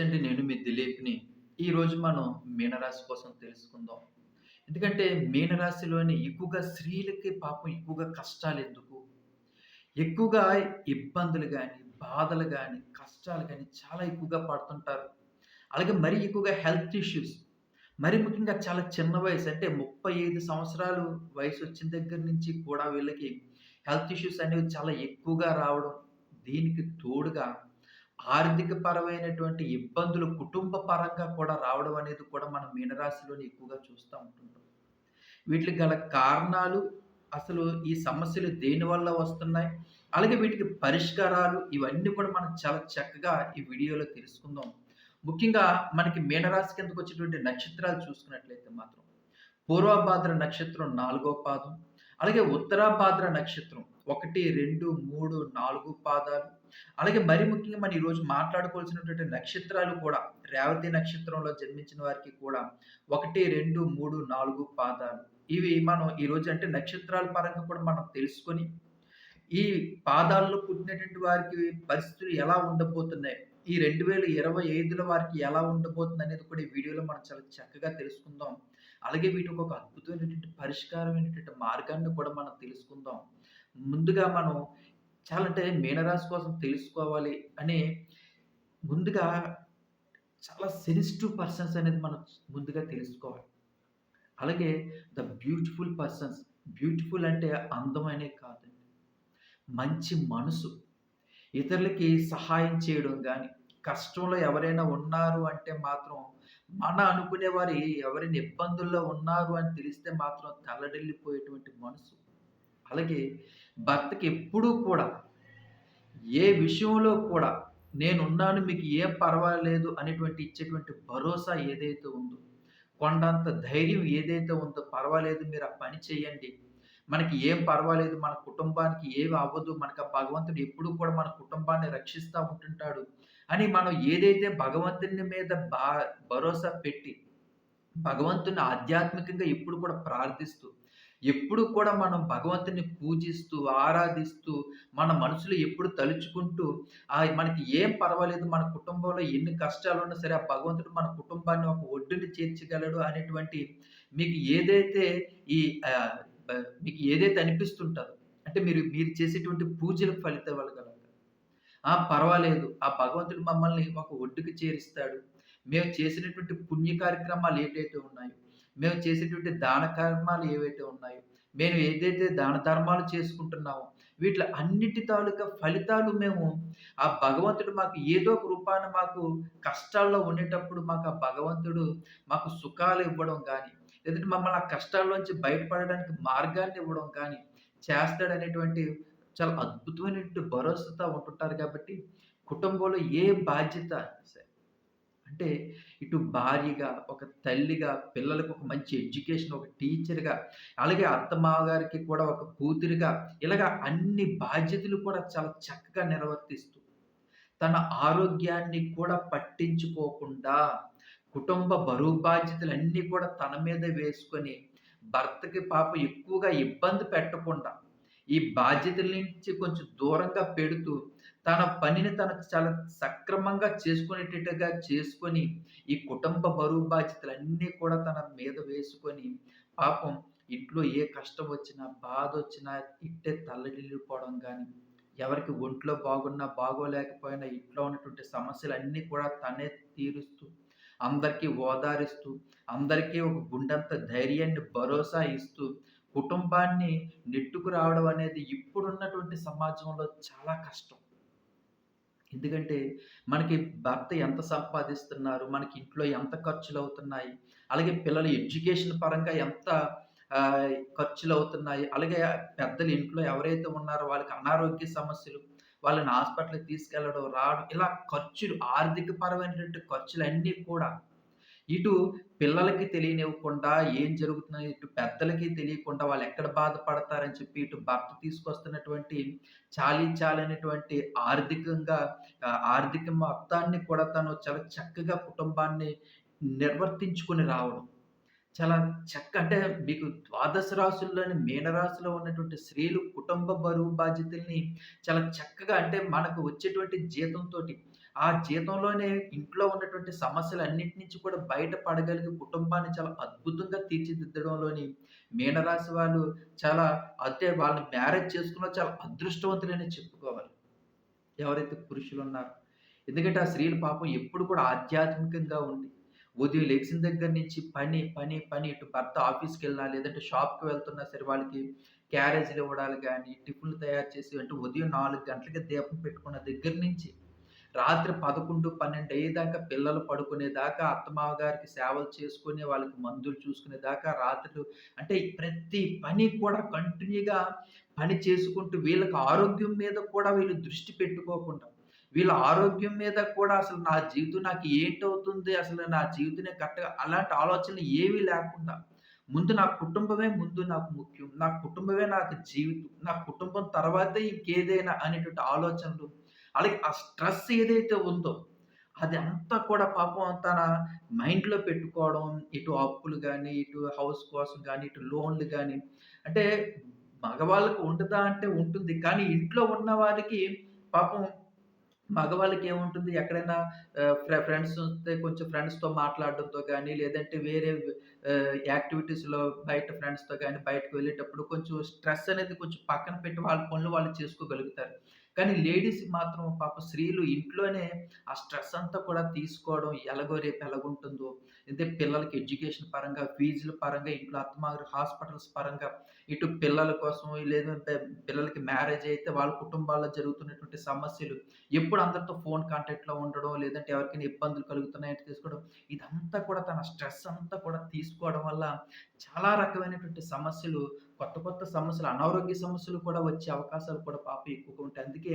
నమస్తే అండి. నేను మీ దిలీప్‌ని. ఈరోజు మనం మీనరాశి కోసం తెలుసుకుందాం. ఎందుకంటే మీనరాశిలోని ఎక్కువగా స్త్రీలకి పాపం ఎక్కువగా కష్టాలు ఎందుకు ఎక్కువగా ఇబ్బందులు కానీ బాధలు కానీ కష్టాలు కానీ చాలా ఎక్కువగా పడుతుంటారు. అలాగే మరీ ఎక్కువగా హెల్త్ ఇష్యూస్. మరి ముఖ్యంగా చాలా చిన్న వయసు అంటే 35 సంవత్సరాలు వయసు వచ్చిన దగ్గర నుంచి కూడా వీళ్ళకి హెల్త్ ఇష్యూస్ అనేవి చాలా ఎక్కువగా రావడం. దీనికి తోడుగా ఆర్థిక పరమైనటువంటి ఇబ్బందులు కుటుంబ పరంగా కూడా రావడం అనేది కూడా మనం మీనరాశిలోని ఎక్కువగా చూస్తూ ఉంటుంటాం. వీటికి గల కారణాలు, అసలు ఈ సమస్యలు దేనివల్ల వస్తున్నాయి? అలాగే వీటికి పరిష్కారాలు ఇవన్నీ కూడా మనం చాలా చక్కగా ఈ వీడియోలో తెలుసుకుందాం. ముఖ్యంగా మనకి మీనరాశి కిందకు వచ్చేటువంటి నక్షత్రాలు చూసుకున్నట్లయితే మాత్రం పూర్వభాద్ర నక్షత్రం నాలుగో పాదం, అలాగే ఉత్తరాభాద్ర నక్షత్రం 1, 2, 3, 4 పాదాలు. అలాగే మరి ముఖ్యంగా మనం ఈరోజు మాట్లాడుకోవాల్సినటువంటి నక్షత్రాలు కూడా రేవతి నక్షత్రంలో జన్మించిన వారికి కూడా 1, 2, 3, 4 పాదాలు. ఇవి మనం ఈరోజు అంటే నక్షత్రాల పరంగా కూడా మనం తెలుసుకొని, ఈ పాదాల్లో పుట్టినటువంటి వారికి పరిస్థితులు ఎలా ఉండబోతున్నాయి? ఈ 2025లో వారికి ఎలా ఉండబోతుందనేది కూడా ఈ వీడియోలో మనం చాలా చక్కగా తెలుసుకుందాం. అలాగే వీటికి ఒక అద్భుతమైనటువంటి పరిష్కారమైనటువంటి మార్గాన్ని కూడా మనం తెలుసుకుందాం. ముందుగా మనం చాలా అంటే మీనరాశి కోసం తెలుసుకోవాలి అని ముందుగా చాలా సెన్సిటివ్ పర్సన్స్ అనేది మనం ముందుగా తెలుసుకోవాలి. అలాగే ద బ్యూటిఫుల్ పర్సన్స్ బ్యూటిఫుల్ అంటే అందమనే కాదండి. మంచి మనసు. ఇతరులకి సహాయం చేయడం కానీ కష్టంలో ఎవరైనా ఉన్నారు అంటే మాత్రం మన అనుకునే వారి ఎవరైనా ఇబ్బందుల్లో ఉన్నారు అని తెలిస్తే మాత్రం తల్లడిల్లిపోయేటువంటి మనసు. అలాగే భర్తకి ఎప్పుడూ కూడా ఏ విషయంలో కూడా నేనున్నాను మీకు ఏం పర్వాలేదు అనేటువంటి ఇచ్చేటువంటి భరోసా ఏదైతే ఉందో, కొండంత ధైర్యం ఏదైతే ఉందో పర్వాలేదు మీరు ఆ పని చేయండి. మనకి ఏం పర్వాలేదు మన కుటుంబానికి ఏమి అవ్వదు. మనకు ఆ భగవంతుడు ఎప్పుడూ కూడా మన కుటుంబాన్ని రక్షిస్తూ ఉంటుంటాడు. అని మనం ఏదైతే భగవంతుని మీద బా భరోసా పెట్టి, భగవంతుని ఆధ్యాత్మికంగా ఎప్పుడు కూడా ప్రార్థిస్తూ, ఎప్పుడు కూడా మనం భగవంతుని పూజిస్తూ, ఆరాధిస్తూ, మన మనసులో ఎప్పుడు తలుచుకుంటూ మనకి ఏం పర్వాలేదు మన కుటుంబంలో ఎన్ని కష్టాలు ఉన్నా సరే ఆ భగవంతుడు మన కుటుంబాన్ని ఒక ఒడ్డుని చేర్చగలడు అనేటువంటి మీకు ఏదైతే ఈ మీకు ఏదైతే అనిపిస్తుంటదో అంటే మీరు మీరు చేసేటువంటి పూజల ఫలితం వల్ల ఆ! పర్వాలేదు. ఆ భగవంతుడు మమ్మల్ని ఒక ఒడ్డుకి చేరుస్తాడు. మేము చేసినటువంటి పుణ్య కార్యక్రమాలు ఏటైతే ఉన్నాయో, మేము చేసేటువంటి దాన కర్మాలు ఏవైతే ఉన్నాయో, మేము ఏదైతే దాన ధర్మాలు చేసుకుంటున్నామో, వీటిలో అన్నిటి తాలూకా ఫలితాలు మేము ఆ భగవంతుడు మాకు ఏదో ఒక రూపాన మాకు కష్టాల్లో ఉండేటప్పుడు మాకు ఆ భగవంతుడు మాకు సుఖాలు ఇవ్వడం కానీ లేదంటే మమ్మల్ని ఆ కష్టాల్లోంచి బయటపడడానికి మార్గాన్ని ఇవ్వడం కానీ చేస్తాడనేటువంటి చాలా అద్భుతమైనటువంటి భరోసాతో ఉంటుంటారు కాబట్టి, కుటుంబంలో ఏ బాధ్యత సరే అంటే ఇటు భార్యగా, ఒక తల్లిగా, పిల్లలకు ఒక మంచి ఎడ్యుకేషన్, ఒక టీచర్‌గా, అలాగే అత్తమామ గారికి కూడా ఒక కూతురిగా, ఇలాగ అన్ని బాధ్యతలు కూడా చాలా చక్కగా నిర్వర్తిస్తూ, తన ఆరోగ్యాన్ని కూడా పట్టించుకోకుండా, కుటుంబ బరువు బాధ్యతలు అన్నీ కూడా తన మీద వేసుకొని, భర్తకి పాపం ఎక్కువగా ఇబ్బంది పెట్టకుండా ఈ బాధ్యతల నుంచి కొంచెం దూరంగా పెడుతూ, తన పనిని తన చాలా సక్రమంగా చేసుకునేటట్టుగా చేసుకొని, ఈ కుటుంబ బరువు బాధ్యతలన్నీ కూడా తన మీద వేసుకొని, పాపం ఇంట్లో ఏ కష్టం వచ్చినా, బాధ వచ్చినా ఇట్టే తల్లడిల్లిపోవడం కానీ ఎవరికి ఒంట్లో బాగున్నా, బాగోలేకపోయినా ఇంట్లో ఉన్నటువంటి సమస్యలన్నీ కూడా తనే తీరుస్తూ, అందరికీ ఓదారిస్తూ, అందరికీ ఒక గుండెంత ధైర్యాన్ని, భరోసా ఇస్తూ కుటుంబాన్ని నెట్టుకు రావడం అనేది ఇప్పుడున్నటువంటి సమాజంలో చాలా కష్టం. ఎందుకంటే మనకి భర్త ఎంత సంపాదిస్తున్నారు, మనకి ఇంట్లో ఎంత ఖర్చులు అవుతున్నాయి అలాగే పిల్లల ఎడ్యుకేషన్ పరంగా ఎంత ఖర్చులు అవుతున్నాయి అలాగే పెద్దలు ఇంట్లో ఎవరైతే ఉన్నారో వాళ్ళకి అనారోగ్య సమస్యలు, వాళ్ళని హాస్పిటల్‌కి తీసుకెళ్ళడం, రావడం ఇలా ఖర్చులు ఆర్థిక పరమైనటువంటి ఖర్చులన్నీ కూడా ఇటు పిల్లలకి తెలియనివ్వకుండా ఏం జరుగుతున్నాయి, ఇటు పెద్దలకి తెలియకుండా వాళ్ళు ఎక్కడ బాధపడతారని చెప్పి, ఇటు భర్త తీసుకొస్తున్నటువంటి చాలీ చాలనటువంటి ఆర్థికంగా ఆర్థిక మొత్తాన్ని కూడా తను చాలా చక్కగా కుటుంబాన్ని నిర్వర్తించుకొని రావడం. చాలా చక్క అంటే మీకు ద్వాదశ రాశుల్లోని మీనరాశిలో ఉన్నటువంటి స్త్రీలు కుటుంబ బరువు బాధ్యతల్ని చాలా చక్కగా అంటే మనకు వచ్చేటువంటి జీతంతో ఆ జీతంలోనే ఇంట్లో ఉన్నటువంటి సమస్యలు అన్నిటి నుంచి కూడా బయట పడగలిగి కుటుంబాన్ని చాలా అద్భుతంగా తీర్చిదిద్దడంలోని మీనరాశి వాళ్ళు చాలా అంటే వాళ్ళని మ్యారేజ్ చేసుకున్న చాలా అదృష్టవంతులనే చెప్పుకోవాలి. ఎవరైతే పురుషులు ఉన్నారో ఎందుకంటే ఆ స్త్రీల పాపం ఎప్పుడు కూడా ఆధ్యాత్మికంగా ఉండి, ఉదయం లెగిసిన దగ్గర నుంచి పని, పని, పని ఇటు భర్త ఆఫీస్కి వెళ్ళినా లేదంటే షాప్‌కి వెళ్తున్నా సరే వాళ్ళకి క్యారేజీలు ఇవ్వడాలు కానీ టిఫిన్‌లు తయారు చేసి అంటే ఉదయం నాలుగు గంటలకి దీపం పెట్టుకున్న దగ్గర నుంచి రాత్రి 11, 12 అయ్యేదాకా పిల్లలు పడుకునేదాకా, అత్తమావ గారికి సేవలు చేసుకుని వాళ్ళకి మందులు చూసుకునేదాకా, రాత్రులు అంటే ప్రతి పని కూడా కంటిన్యూగా పని చేసుకుంటూ, వీళ్ళకి ఆరోగ్యం మీద కూడా వీళ్ళు దృష్టి పెట్టుకోకుండా, వీళ్ళ ఆరోగ్యం మీద కూడా అసలు నా జీవితం నాకు ఏంటవుతుంది? అసలు నా జీవితమే కరెక్ట్‌గా అలాంటి ఆలోచనలు ఏవి లేకుండా, ముందు నా కుటుంబమే ముందు నాకు ముఖ్యం. నా కుటుంబమే నాకు జీవితం. నా కుటుంబం తర్వాతే ఇంకేదైనా అనేటువంటి ఆలోచనలు అలాగే ఆ స్ట్రెస్ ఏదైతే ఉందో, అది అంతా కూడా పాపం తన మైండ్‌లో పెట్టుకోవడం, ఇటు అప్పులు కానీ ఇటు హౌస్ కోసం కానీ ఇటు లోన్‌లు కానీ అంటే మగవాళ్ళకి ఉండదా అంటే ఉంటుంది. కానీ ఇంట్లో ఉన్న వారికి పాపం మగవాళ్ళకి ఏముంటుంది ఎక్కడైనా ఫ్రె ఫ్రెండ్స్ వస్తే కొంచెం ఫ్రెండ్స్‌తో మాట్లాడడంతో కానీ లేదంటే వేరే యాక్టివిటీస్‌లో బయట ఫ్రెండ్స్‌తో కానీ బయటకు వెళ్ళేటప్పుడు కొంచెం స్ట్రెస్ అనేది కొంచెం పక్కన పెట్టి వాళ్ళ పనులు వాళ్ళు చేసుకోగలుగుతారు. కానీ లేడీస్ మాత్రం పాప స్త్రీలు ఇంట్లోనే ఆ స్ట్రెస్ అంతా కూడా తీసుకోవడం ఎలాగో రేపు ఎలాగుంటుందో, అయితే పిల్లలకి ఎడ్యుకేషన్ పరంగా, ఫీజుల పరంగా, ఇంట్లో అత్తమామలు హాస్పిటల్స్ పరంగా, ఇటు పిల్లల కోసం లేదంటే పిల్లలకి మ్యారేజ్ అయితే వాళ్ళ కుటుంబాల్లో జరుగుతున్నటువంటి సమస్యలు, ఎప్పుడు అందరితో ఫోన్ కాంటాక్ట్‌లో ఉండడం, లేదంటే ఎవరికైనా ఇబ్బందులు కలుగుతున్నాయంటే తీసుకోవడం, ఇదంతా కూడా తన స్ట్రెస్ అంతా కూడా తీసుకోవడం వల్ల చాలా రకమైనటువంటి సమస్యలు కొత్త కొత్త సమస్యలు, అనారోగ్య సమస్యలు కూడా వచ్చే అవకాశాలు కూడా పాపం ఎక్కువగా ఉంటాయి. అందుకే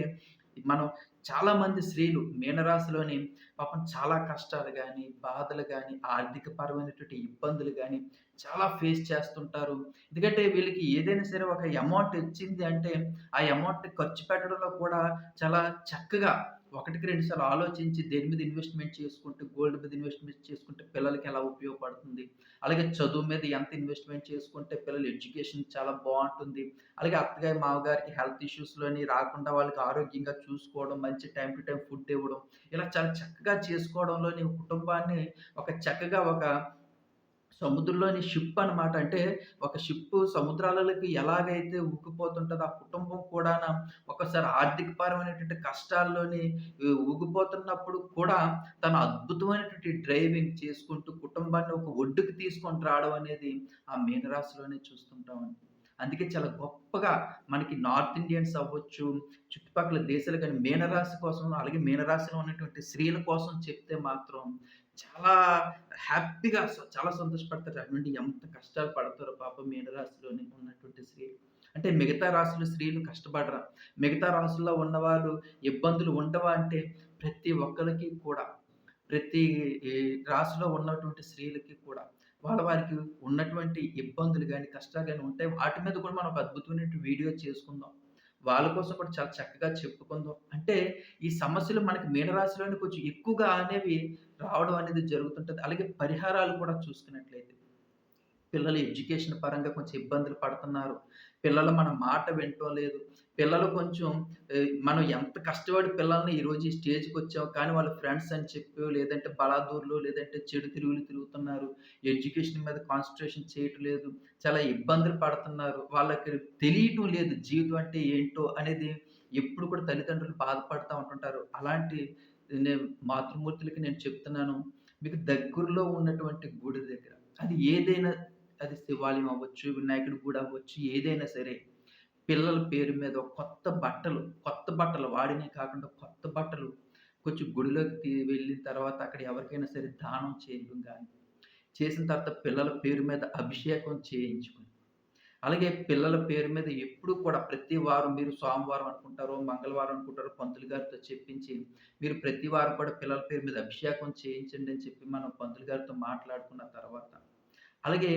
మనం చాలామంది స్త్రీలు మీనరాశిలోని పాపం చాలా కష్టాలు కానీ బాధలు కానీ ఆర్థిక పరమైనటువంటి ఇబ్బందులు కానీ చాలా ఫేస్ చేస్తుంటారు. ఎందుకంటే వీళ్ళకి ఏదైనా సరే ఒక అమౌంట్ ఇచ్చింది అంటే, ఆ అమౌంట్ ఖర్చు పెట్టడంలో కూడా చాలా చక్కగా ఒకటికి రెండు సార్లు ఆలోచించి దేని మీద ఇన్వెస్ట్‌మెంట్ చేసుకుంటే, గోల్డ్ మీద ఇన్వెస్ట్‌మెంట్ చేసుకుంటే పిల్లలకి ఎలా ఉపయోగపడుతుంది. అలాగే చదువు మీద ఎంత ఇన్వెస్ట్‌మెంట్ చేసుకుంటే పిల్లల ఎడ్యుకేషన్ చాలా బాగుంటుంది అలాగే అత్తగారి, మామగారికి హెల్త్ ఇష్యూస్‌లోని రాకుండా వాళ్ళకి ఆరోగ్యంగా చూసుకోవడం, మంచి టైం టు టైం ఫుడ్ ఇవ్వడం, ఇలా చాలా చక్కగా చేసుకోవడంలోని కుటుంబాన్ని ఒక చక్కగా ఒక సముద్రంలోని షిప్ అనమాట. అంటే ఒక షిప్పు సముద్రాలలోకి ఎలాగైతే ఊగిపోతుంటదో, ఆ కుటుంబం కూడాన ఒకసారి ఆర్థికపరమైనటువంటి కష్టాల్లోని ఊగిపోతున్నప్పుడు కూడా తన అద్భుతమైనటువంటి డ్రైవింగ్ చేసుకుంటూ కుటుంబాన్ని ఒక ఒడ్డుకి తీసుకొని రావడం అనేది ఆ మీనరాశిలోనే చూస్తుంటామండి. అందుకే చాలా గొప్పగా మనకి నార్త్ ఇండియన్స్ అవ్వచ్చు, చుట్టుపక్కల దేశాలు కానీ మీనరాశి కోసం అలాగే మీనరాశిలో ఉన్నటువంటి స్త్రీల కోసం చెప్తే మాత్రం చాలా హ్యాపీగా చాలా సంతోషపడతారు. అటువంటి ఎంత కష్టాలు పడతారో పాపం మీనరాశిలోని ఉన్నటువంటి స్త్రీలు. అంటే మిగతా రాశులు స్త్రీలు కష్టపడరా? మిగతా రాశుల్లో ఉన్నవారు ఇబ్బందులు ఉండవా అంటే ప్రతి ఒక్కరికి కూడా ప్రతి రాశిలో ఉన్నటువంటి స్త్రీలకి కూడా వాళ్ళ వారికి ఉన్నటువంటి ఇబ్బందులు కానీ కష్టాలు కానీ ఉంటాయి. వాటి మీద కూడా మనం ఒక అద్భుతమైనటువంటి వీడియో చేసుకుందాం. వాళ్ళ కోసం కూడా చాలా చక్కగా చెప్పుకుందాం. అంటే ఈ సమస్యలు మనకి మీనరాశిలోనే కొంచెం ఎక్కువగా అనేవి రావడం అనేది జరుగుతుంటుంది అలాగే పరిహారాలు కూడా చూసుకున్నట్లయితే పిల్లలు ఎడ్యుకేషన్ పరంగా కొంచెం ఇబ్బందులు పడుతున్నారు. పిల్లలు మన మాట వింటో లేదు. పిల్లలు కొంచెం మనం ఎంత కష్టపడి పిల్లల్ని ఈరోజు ఈ స్టేజ్‌కొచ్చాం. కానీ వాళ్ళ ఫ్రెండ్స్ అని చెప్పో, లేదంటే బలాదూర్లు, లేదంటే చెడు తిరుగులు తిరుగుతున్నారు. ఎడ్యుకేషన్ మీద కాన్సన్ట్రేషన్ చేయటం లేదు. చాలా ఇబ్బందులు పడుతున్నారు. వాళ్ళకి తెలియటం లేదు జీవితం అంటే ఏంటో అనేది ఎప్పుడు కూడా తల్లిదండ్రులు బాధపడుతూ ఉంటుంటారు. అలాంటి నేను మాతృమూర్తులకి నేను చెప్తున్నాను. మీకు దగ్గరలో ఉన్నటువంటి గుడి దగ్గర అది ఏదైనా అది శివాలయం అవ్వచ్చు, వినాయకుడి గుడి అవ్వచ్చు, ఏదైనా సరే పిల్లల పేరు మీద కొత్త బట్టలు, కొత్త బట్టలు వాడినే కాకుండా కొత్త బట్టలు కొంచెం గుడిలోకి వెళ్ళిన తర్వాత అక్కడ ఎవరికైనా సరే దానం చేయడం కానీ చేసిన తర్వాత పిల్లల పేరు మీద అభిషేకం చేయించుకుని అలాగే పిల్లల పేరు మీద ఎప్పుడు కూడా ప్రతి వారం మీరు సోమవారం అనుకుంటారో, మంగళవారం అనుకుంటారో పంతులు గారితో చెప్పించి, మీరు ప్రతి వారం కూడా పిల్లల పేరు మీద అభిషేకం చేయించండి అని చెప్పి మనం పంతులు గారితో మాట్లాడుకున్న తర్వాత, అలాగే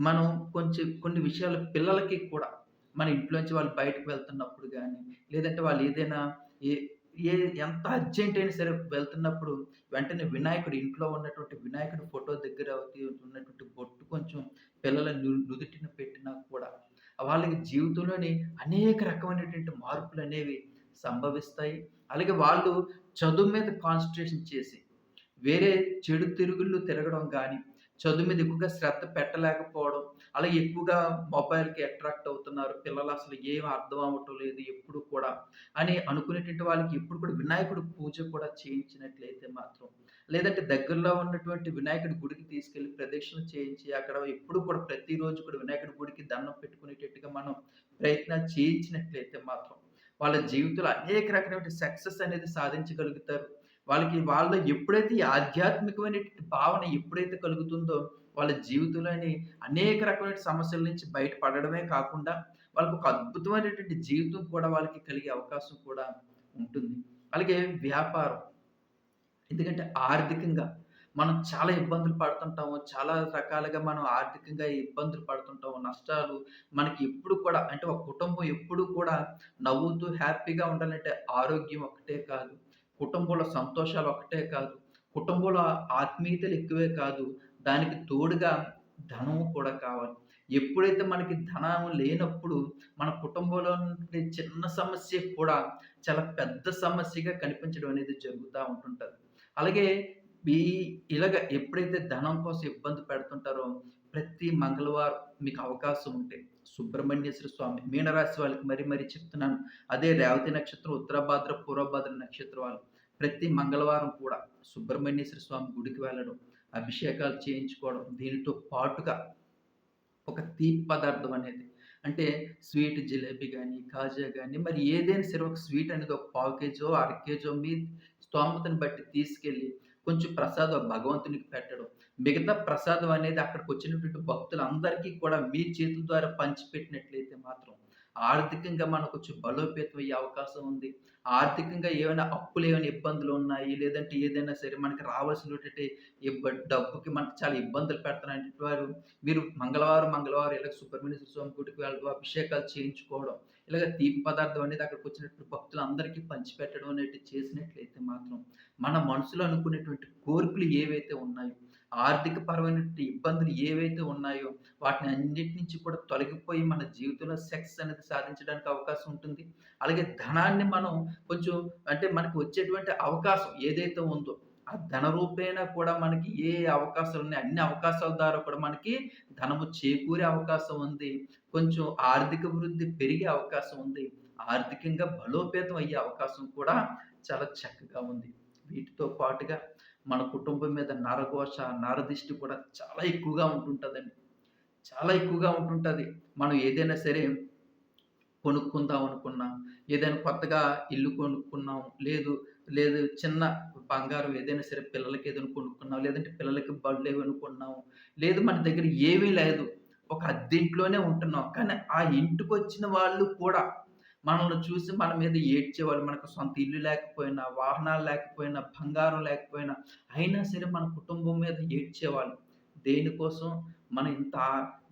మనం కొంచెం కొన్ని విషయాలు పిల్లలకి కూడా మన ఇంట్లోంచి వాళ్ళు బయటకు వెళ్తున్నప్పుడు కానీ లేదంటే వాళ్ళు ఏదైనా ఏ ఏ ఎంత అర్జెంట్ అయినా సరే వెళ్తున్నప్పుడు వెంటనే వినాయకుడు ఇంట్లో ఉన్నటువంటి వినాయకుడు ఫోటో దగ్గర ఉన్నటువంటి బొట్టు కొంచెం పిల్లల నుదుటిన పెట్టినా కూడా వాళ్ళకి జీవితంలోని అనేక రకమైనటువంటి మార్పులు అనేవి సంభవిస్తాయి. అలాగే వాళ్ళు చదువు మీద కాన్సన్ట్రేషన్ చేసి, వేరే చెడు తిరుగుళ్ళు తిరగడం కానీ చదువు మీద ఎక్కువగా శ్రద్ధ పెట్టలేకపోవడం, అలాగే ఎక్కువగా మొబైల్‌కి అట్రాక్ట్ అవుతున్నారు. పిల్లలు అసలు ఏం అర్థం అవ్వటం లేదు ఎప్పుడు కూడా అని అనుకునేటువంటి వాళ్ళకి ఎప్పుడు కూడా వినాయకుడి పూజ కూడా చేయించినట్లయితే మాత్రం, లేదంటే దగ్గరలో ఉన్నటువంటి వినాయకుడి గుడికి తీసుకెళ్ళి ప్రదక్షిణ చేయించి, అక్కడ ఎప్పుడు కూడా ప్రతిరోజు కూడా వినాయకుడి గుడికి దండం పెట్టుకునేటట్టుగా మనం ప్రయత్నాలు చేయించినట్లయితే మాత్రం, వాళ్ళ జీవితంలో అనేక రకమైన సక్సెస్ అనేది సాధించగలుగుతారు. వాళ్ళకి వాళ్ళలో ఎప్పుడైతే ఈ ఆధ్యాత్మికమైనటువంటి భావన ఎప్పుడైతే కలుగుతుందో, వాళ్ళ జీవితంలోని అనేక రకమైన సమస్యల నుంచి బయటపడడమే కాకుండా, వాళ్ళకొక అద్భుతమైనటువంటి జీవితం కూడా వాళ్ళకి కలిగే అవకాశం కూడా ఉంటుంది. అలాగే వ్యాపారం. ఎందుకంటే ఆర్థికంగా మనం చాలా ఇబ్బందులు పడుతుంటాము. చాలా రకాలుగా మనం ఆర్థికంగా ఇబ్బందులు పడుతుంటాము. నష్టాలు మనకి ఎప్పుడు కూడా అంటే ఒక కుటుంబం ఎప్పుడు కూడా నవ్వుతూ హ్యాపీగా ఉండాలంటే ఆరోగ్యం ఒక్కటే కాదు. కుటుంబంలో సంతోషాలు ఒక్కటే కాదు. కుటుంబంలో ఆత్మీయతలు ఎక్కువే కాదు. దానికి తోడుగా ధనం కూడా కావాలి. ఎప్పుడైతే మనకి ధనం లేనప్పుడు మన కుటుంబంలో నుండి చిన్న సమస్య కూడా చాలా పెద్ద సమస్యగా కనిపించడం అనేది జరుగుతూ ఉంటుంటుంది అలాగే ఈ ఇలాగ ఎప్పుడైతే ధనం కోసం ఇబ్బంది పెడుతుంటారో, ప్రతి మంగళవారం మీకు అవకాశం ఉంటే సుబ్రహ్మణ్యేశ్వర స్వామి మీనరాశి వాళ్ళకి మరీ మరీ చెప్తున్నాను. అదే రేవతి నక్షత్రం, ఉత్తరాభాద్ర, పూర్వభాద్ర నక్షత్రం వాళ్ళు ప్రతి మంగళవారం కూడా సుబ్రహ్మణ్యేశ్వర స్వామి గుడికి వెళ్ళడం, అభిషేకాలు చేయించుకోవడం, దీనితో పాటుగా ఒక తీపి పదార్థం అనేది అంటే స్వీట్ జిలేబీ కానీ కాజా కానీ మరి ఏదైనా సరే ఒక స్వీట్ అనేది ఒక పావు కేజో, అర కేజో మీ స్తోమతను బట్టి తీసుకెళ్ళి కొంచెం ప్రసాదం భగవంతునికి పెట్టడం. మిగతా ప్రసాదం అనేది అక్కడికి వచ్చినటువంటి భక్తులందరికీ కూడా మీ చేతుల ద్వారా పంచిపెట్టినట్లయితే మాత్రం ఆర్థికంగా మనకు కొంచెం బలోపేతం అయ్యే అవకాశం ఉంది. ఆర్థికంగా ఏమైనా అప్పులు ఏమైనా ఇబ్బందులు ఉన్నాయి లేదంటే ఏదైనా సరే మనకి రావాల్సినటువంటి ఇబ్బ డబ్బుకి మనకు చాలా ఇబ్బందులు పెడుతున్నటువంటి వారు మీరు మంగళవారం, మంగళవారం ఇలా సుబ్రహ్మణ్య స్వామి గుడికి వెళ్ళడం, అభిషేకాలు చేయించుకోవడం, ఇలాగ తీపి పదార్థం అనేది అక్కడికి వచ్చినట్టు భక్తులు భక్తులందరికీ పంచిపెట్టడం అనేటివి చేసినట్లయితే మాత్రం, మన మనసులో అనుకునేటువంటి కోరికలు ఏవైతే ఉన్నాయో, ఆర్థిక పరమైనటువంటి ఇబ్బందులు ఏవైతే ఉన్నాయో, వాటిని అన్నిటి నుంచి కూడా తొలగిపోయి మన జీవితంలో సెక్స్ అనేది సాధించడానికి అవకాశం ఉంటుంది. అలాగే ధనాన్ని మనం కొంచెం అంటే మనకు వచ్చేటువంటి అవకాశం ఏదైతే ఉందో, ఆ ధన రూపేణా కూడా మనకి ఏ అవకాశాలున్నాయి, అన్ని అవకాశాల ద్వారా కూడా మనకి ధనము చేకూరే అవకాశం ఉంది. కొంచెం ఆర్థిక వృద్ధి పెరిగే అవకాశం ఉంది. ఆర్థికంగా బలోపేతం అయ్యే అవకాశం కూడా చాలా చక్కగా ఉంది. వీటితో పాటుగా మన కుటుంబం మీద నరఘోష, నరదిష్టి కూడా చాలా ఎక్కువగా ఉంటుంటుందండి చాలా ఎక్కువగా ఉంటుంటుంది మనం ఏదైనా సరే కొనుక్కుందాం అనుకున్నా, ఏదైనా కొత్తగా ఇల్లు కొనుక్కున్నాం, లేదు, లేదు చిన్న బంగారం ఏదైనా సరే పిల్లలకి ఏదైనా కొనుక్కున్నాం, లేదంటే పిల్లలకి బడులేవైనా కొన్నాము, లేదు మన దగ్గర ఏమీ లేదు. ఒక అద్దెంట్లోనే ఉంటున్నాం. కానీ ఆ ఇంటికి వచ్చిన వాళ్ళు కూడా మనల్ని చూసి మన మీద ఏడ్చేవాళ్ళు. మనకు సొంత ఇల్లు లేకపోయినా, వాహనాలు లేకపోయినా, బంగారం లేకపోయినా, అయినా సరే మన కుటుంబం మీద ఏడ్చేవాళ్ళు. దేనికోసం? మనం ఇంత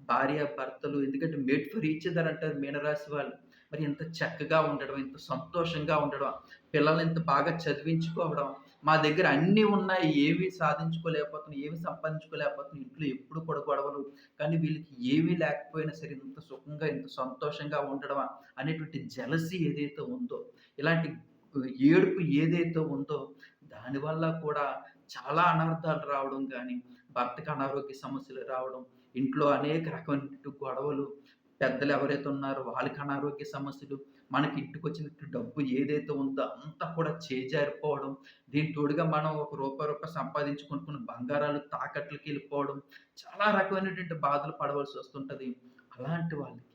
భార్య భర్తలు ఎందుకంటే మేడ్ ఫర్ ఈచ్ అదర్ అంటారు మీనరాశి వాళ్ళు. మరి ఇంత చక్కగా ఉండడం, ఇంత సంతోషంగా ఉండడం, పిల్లల్ని ఇంత బాగా చదివించుకోవడం, మా దగ్గర అన్నీ ఉన్నాయి. ఏవి సాధించుకోలేకపోతున్నాయి ఏమి సంపాదించుకోలేకపోతున్నాయి ఇంట్లో ఎప్పుడు కూడా గొడవలు. కానీ వీళ్ళకి ఏమీ లేకపోయినా సరే ఇంత సుఖంగా, ఇంత సంతోషంగా ఉండడమా అనేటువంటి జలసి ఏదైతే ఉందో, ఇలాంటి ఏడుపు ఏదైతే ఉందో, దానివల్ల కూడా చాలా అనర్థాలు రావడం కానీ భర్తకి అనారోగ్య సమస్యలు రావడం, ఇంట్లో అనేక రకమైన గొడవలు, పెద్దలు ఎవరైతే ఉన్నారో వాళ్ళకి అనారోగ్య సమస్యలు, మనకి ఇంటికొచ్చినట్టు డబ్బు ఏదైతే ఉందో అంతా కూడా చేజారిపోవడం, దీని తోడుగా మనం ఒక రూపాయి, రూపాయి సంపాదించుకుంటున్న బంగారాలు తాకట్లకి వెళ్ళిపోవడం చాలా రకమైనటువంటి బాధలు పడవలసి వస్తుంటుంది అలాంటి వాళ్ళకి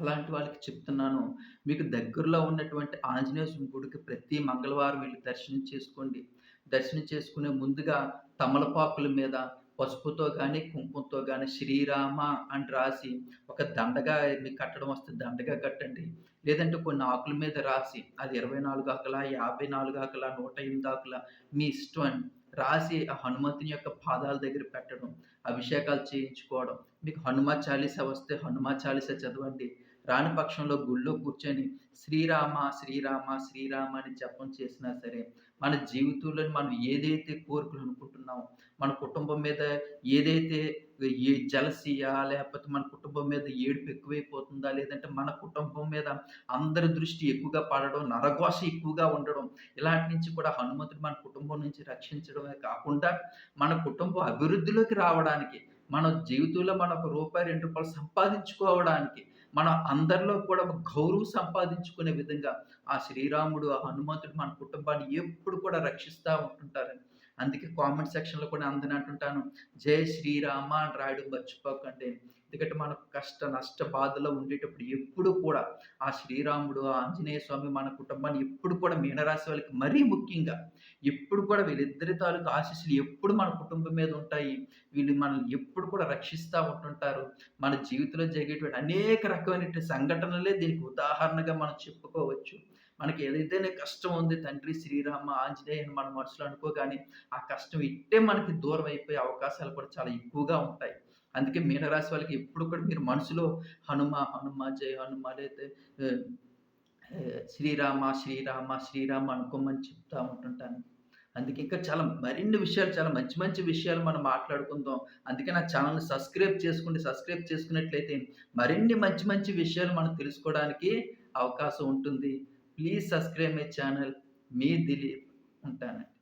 అలాంటి వాళ్ళకి చెప్తున్నాను. మీకు దగ్గరలో ఉన్నటువంటి ఆంజనేయ గుడికి ప్రతి మంగళవారం వెళ్ళి దర్శనం చేసుకోండి. దర్శనం చేసుకునే ముందుగా తమలపాకుల మీద పసుపుతో కానీ కుంకుమతో కానీ శ్రీరామ అని రాసి ఒక దండగా మీకు కట్టడం వస్తే దండగా కట్టండి. లేదంటే కొన్ని ఆకుల మీద రాసి అది 24 ఆకులా, 54 ఆకులా, 108 ఆకులా మీ ఇష్టం రాసి ఆ హనుమంతుని యొక్క పాదాల దగ్గర పెట్టడం, అభిషేకాలు చేయించుకోవడం. మీకు హనుమ చాలీస వస్తే హనుమ చాలీస చదవండి. రాని పక్షంలో గుళ్ళో కూర్చొని శ్రీరామ, శ్రీరామ, శ్రీరామ అని జపం చేసినా సరే, మన జీవితంలో మనం ఏదైతే కోరికలు అనుకుంటున్నామో, మన కుటుంబం మీద ఏదైతే ఏ జలసియా లేకపోతే మన కుటుంబం మీద ఏడుపు ఎక్కువైపోతుందా? లేదంటే మన కుటుంబం మీద అందరి దృష్టి ఎక్కువగా పడడం, నరఘోష ఎక్కువగా ఉండడం, ఇలాంటి నుంచి కూడా హనుమంతుడు మన కుటుంబం నుంచి రక్షించడమే కాకుండా, మన కుటుంబం అభివృద్ధిలోకి రావడానికి, మన జీవితంలో మన ఒక రూపాయి, రెండు రూపాయలు సంపాదించుకోవడానికి, మనం అందరిలో కూడా ఒక గౌరవం సంపాదించుకునే విధంగా ఆ శ్రీరాముడు, ఆ హనుమంతుడు మన కుటుంబాన్ని ఎప్పుడు కూడా రక్షిస్తూ ఉంటుంటారని అందుకే కామెంట్ సెక్షన్‌లో కూడా అందని అంటుంటాను, జై శ్రీరామ అని రాయడం మర్చిపోకండి. ఎందుకంటే మనకు కష్ట, నష్ట బాధలో ఉండేటప్పుడు ఎప్పుడు కూడా ఆ శ్రీరాముడు, ఆ ఆంజనేయ స్వామి మన కుటుంబాన్ని ఎప్పుడు కూడా మీనరాశి వాళ్ళకి మరీ ముఖ్యంగా ఎప్పుడు కూడా వీళ్ళిద్దరి తాలూకు ఆశీస్సులు ఎప్పుడు మన కుటుంబం మీద ఉంటాయి. వీళ్ళు మనల్ని ఎప్పుడు కూడా రక్షిస్తూ ఉంటుంటారు. మన జీవితంలో జరిగేటువంటి అనేక రకమైనటువంటి సంఘటనలే దీనికి ఉదాహరణగా మనం చెప్పుకోవచ్చు. మనకి ఏదైతేనే కష్టం ఉంది తండ్రి శ్రీరామ, ఆంజనేయ అని మన మనసులో అనుకో కానీ ఆ కష్టం ఇట్టే మనకి దూరం అయిపోయే అవకాశాలు కూడా చాలా ఎక్కువగా ఉంటాయి. అందుకే మీనరాశి వాళ్ళకి ఎప్పుడు కూడా మీరు మనసులో హనుమ, హనుమ, జై హనుమ లేదా శ్రీరామ, శ్రీరామ, శ్రీరామ అనుకోమని చెప్తా ఉంటుంటాను. అందుకే ఇంకా చాలా మరిన్ని విషయాలు చాలా మంచి మంచి విషయాలు మనం మాట్లాడుకుందాం. అందుకే నా ఛానల్ని సబ్స్క్రైబ్ చేసుకోండి. సబ్స్క్రైబ్ చేసుకున్నట్లయితే మరిన్ని మంచి మంచి విషయాలు మనం తెలుసుకోవడానికి అవకాశం ఉంటుంది. Please subscribe my channel. మీ దిలీప్ ఉంటానండి.